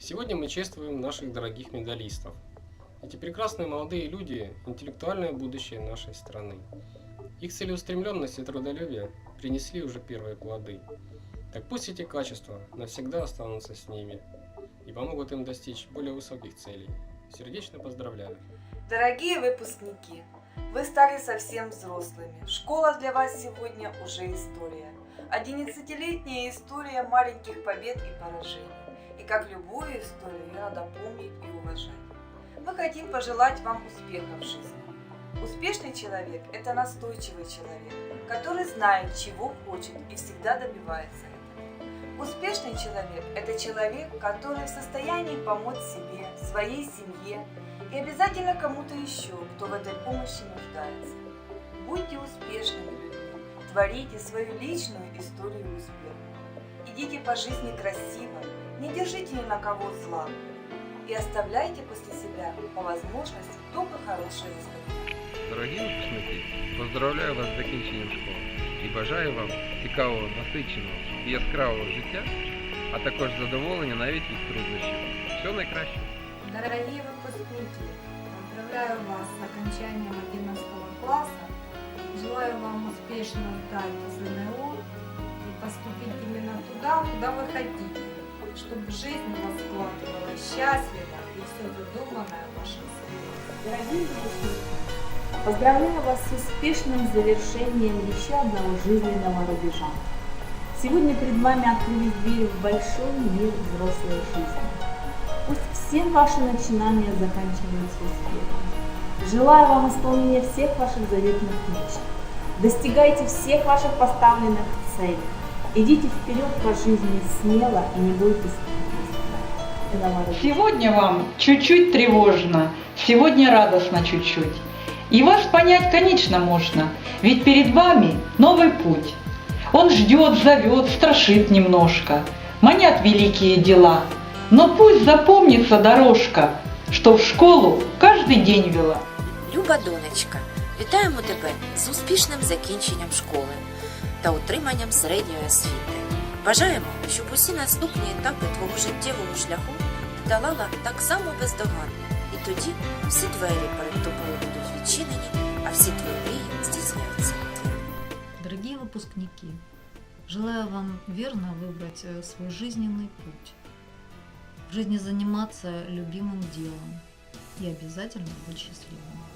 Сегодня мы чествуем наших дорогих медалистов. Эти прекрасные молодые люди – интеллектуальное будущее нашей страны. Их целеустремленность и трудолюбие принесли уже первые плоды. Так пусть эти качества навсегда останутся с ними и помогут им достичь более высоких целей. Сердечно поздравляю! Дорогие выпускники, вы стали совсем взрослыми. Школа для вас сегодня уже история. Одиннадцатилетняя история маленьких побед и поражений. И как любую историю, ее надо помнить и уважать. Мы хотим пожелать вам успеха в жизни. Успешный человек – это настойчивый человек, который знает, чего хочет и всегда добивается. Успешный человек – это человек, который в состоянии помочь себе, своей семье и обязательно кому-то еще, кто в этой помощи нуждается. Будьте успешными людьми, творите свою личную историю успеха. Идите по жизни красиво, не держите ни на кого зла и оставляйте после себя по возможности только хорошие воспоминания. Дорогі випускники, поздравляю вас з закінченням школи і бажаю вам цікавого, насиченого і яскравого життя, а також задоволення навіть від труднощів. Всього найкращого! Дорогие выпускники, поздравляю вас с окончанием 11 класса. Желаю вам успешно сдать ЗНО и поступить именно туда, куда вы хотите, чтобы жизнь у вас складывалась счастливо и все задуманное вашим светом. Дорогие выпускники, поздравляю вас с успешным завершением еще одного жизненного рубежа. Сегодня перед вами открылись двери в большой мир взрослой жизни. Пусть все ваши начинания заканчиваются успехом. Желаю вам исполнения всех ваших заветных мечт. Достигайте всех ваших поставленных целей. Идите вперед по жизни смело и не бойтесь. Сегодня вам чуть-чуть тревожно, сегодня радостно чуть-чуть. И вас понять, конечно, можно, ведь перед вами новый путь. Он ждет, зовет, страшит немножко, манят великие дела. Но пусть запомнится дорожка, что в школу каждый день вела. Люба донечка, вітаємо тебе з успішним закінченням школи та отриманням середньої освіти. Бажаємо, щоб усі наступні етапи твого життєвого шляху ти долала так само бездоганно, і тоді всі двері перед тобою выпускники, желаю вам верно выбрать э, свой жизненный путь. В жизни заниматься любимым делом и обязательно быть счастливым.